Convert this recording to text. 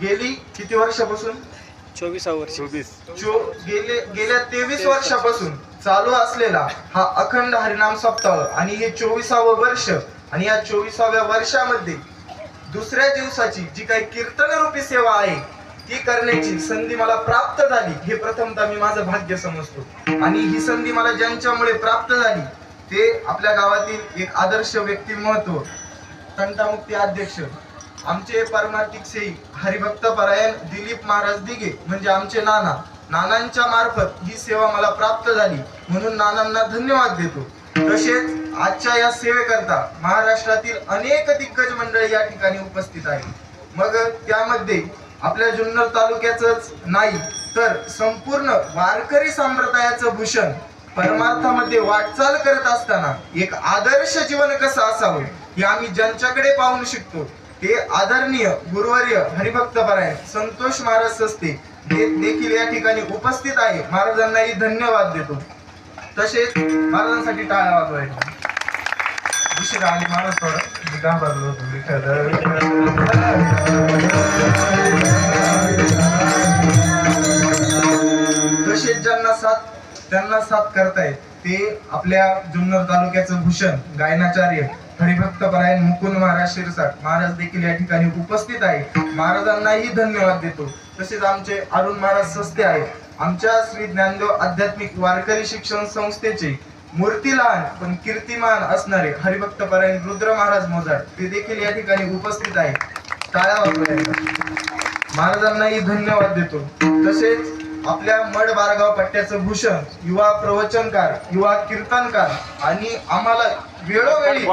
गेली किती वर्षापासून? चोवीसावं वर्ष. चोवीस. चो गेले गेल्या तेवीस वर्षापासून चालू असलेला हा अखंड हरिनाम सप्ताह आणि हे चोवीसावं वर्ष आणि या चोवीसाव्या वर्षामध्ये दुसऱ्या दिवसाची जी काही कीर्तन रूपी सेवा आहे ती करण्याची संधी मला प्राप्त झाली. हे प्रथमतः मी माझं भाग्य समजतो. आणि ही संधी मला ज्यांच्यामुळे प्राप्त झाली ते आपल्या गावातील एक आदर्श व्यक्तिमत्व तंटामुक्ती अध्यक्ष आमचे परमार्थिक सेई हरिभक्त परायण दिलीप महाराज दिघे म्हणजे आमचे नाना. नानांच्या मार्फत ही सेवा मला प्राप्त झाली म्हणून नानांना धन्यवाद देतो. तसेच आजच्या या सेवेकरता महाराष्ट्रातील अनेक दिग्गज मंडळी या ठिकाणी उपस्थित आहे मग त्यामध्ये आपल्या जुन्नर तालुक्याच नाही तर संपूर्ण वारकरी संप्रदायाचं भूषण परमार्थामध्ये वाटचाल करत असताना एक आदर्श जीवन कसं असावं हे आम्ही ज्यांच्याकडे पाहून शिकतो ते आदरणीय गुरुवर्य हरिभक्त परायण संतोष महाराज सस्ते हे देखील या ठिकाणी उपस्थित आहे. महाराजांनाही धन्यवाद देतो. तसेच महाराजांसाठी टाळ्या वाजवायच्या. उशिरा आणि महाराज थोडं. मी घाबरलो होतो. तसेच ज्यांना साथ त्यांना साथ करतायत ते आपल्या जुन्नर तालुक्याचं भूषण गायनाचार्य हरिभक्त परायण मुकुंद महाराज शिरसाट महाराज देखील या ठिकाणी उपस्थित आहे महाराजांनाही धन्यवाद देतो. तसेच आमचे अरुण महाराज सस्ते आहे आमच्या श्री ज्ञानदेव आध्यात्मिक वारकरी शिक्षण संस्थेचे मूर्ती लहान पण कीर्तिमान असणारे हरिभक्त परायण रुद्र महाराज मोजाड ते देखील या ठिकाणी उपस्थित आहे टाळ्या महाराजांनाही धन्यवाद देतो. तसेच आपल्या मड बारगाव पट्ट्याचं भूषण युवा प्रवचनकार युवा कीर्तनकार आणि आम्हाला वेळोवेळी